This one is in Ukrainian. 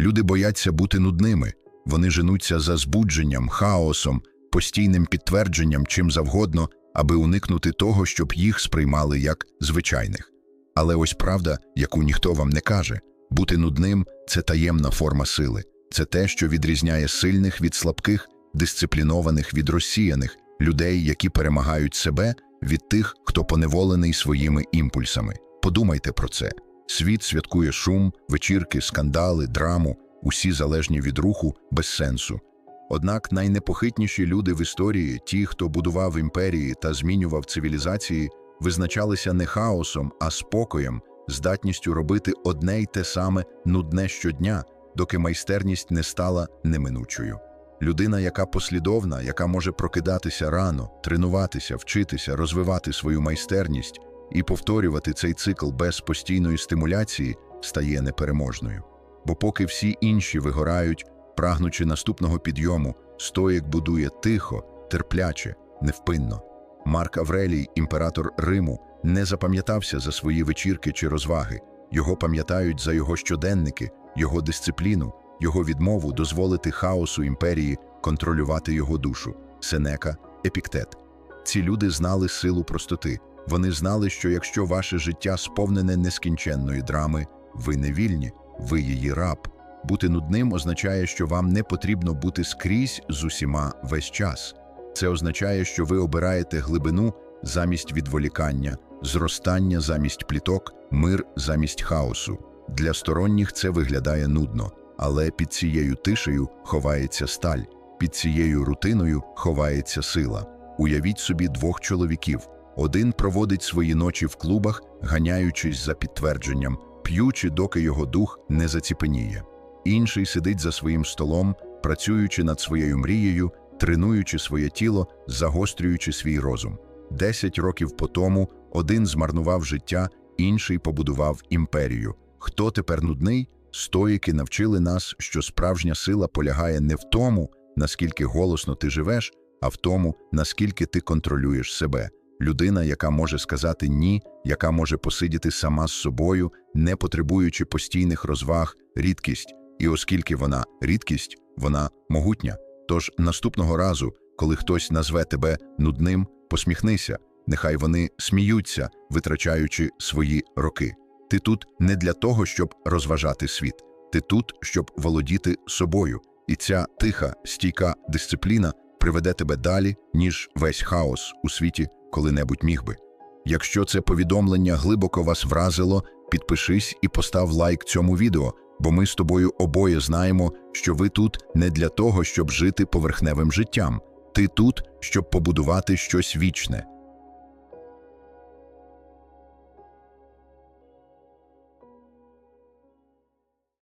Люди бояться бути нудними, вони женуться за збудженням, хаосом, постійним підтвердженням чим завгодно, аби уникнути того, щоб їх сприймали як звичайних. Але ось правда, яку ніхто вам не каже бути нудним це таємна форма сили, це те, що відрізняє сильних від слабких, дисциплінованих від розсіяних, людей, які перемагають себе від тих, хто поневолений своїми імпульсами. Подумайте про це. Світ святкує шум, вечірки, скандали, драму, усі залежні від руху, без сенсу. Однак найнепохитніші люди в історії, ті, хто будував імперії та змінював цивілізації, визначалися не хаосом, а спокоєм, здатністю робити одне й те саме нудне щодня, доки майстерність не стала неминучою. Людина, яка послідовна, яка може прокидатися рано, тренуватися, вчитися, розвивати свою майстерність і повторювати цей цикл без постійної стимуляції, стає непереможною. Бо поки всі інші вигорають, прагнучи наступного підйому, стоїк будує тихо, терпляче, невпинно. Марк Аврелій, імператор Риму, не запам'ятався за свої вечірки чи розваги. Його пам'ятають за його щоденники, його дисципліну, його відмову дозволити хаосу імперії контролювати його душу. Сенека, Епіктет. Ці люди знали силу простоти. Вони знали, що якщо ваше життя сповнене нескінченної драми, ви не вільні, ви її раб. Бути нудним означає, що вам не потрібно бути скрізь з усіма весь час. Це означає, що ви обираєте глибину замість відволікання, зростання замість пліток, мир замість хаосу. Для сторонніх це виглядає нудно, але під цією тишею ховається сталь, під цією рутиною ховається сила. Уявіть собі двох чоловіків. Один проводить свої ночі в клубах, ганяючись за підтвердженням, п'ючи, доки його дух не заціпеніє. Інший сидить за своїм столом, працюючи над своєю мрією, тренуючи своє тіло, загострюючи свій розум. Десять років по тому один змарнував життя, інший побудував імперію. Хто тепер нудний? Стоїки навчили нас, що справжня сила полягає не в тому, наскільки голосно ти живеш, а в тому, наскільки ти контролюєш себе. Людина, яка може сказати ні, яка може посидіти сама з собою, не потребуючи постійних розваг, рідкість. І оскільки вона рідкість, вона могутня. Тож наступного разу, коли хтось назве тебе нудним, посміхнися, нехай вони сміються, витрачаючи свої роки. Ти тут не для того, щоб розважати світ, ти тут, щоб володіти собою. І ця тиха, стійка дисципліна приведе тебе далі, ніж весь хаос у світі коли-небудь міг би. Якщо це повідомлення глибоко вас вразило, підпишись і постав лайк цьому відео, бо ми з тобою обоє знаємо, що ви тут не для того, щоб жити поверхневим життям. Ти тут, щоб побудувати щось вічне.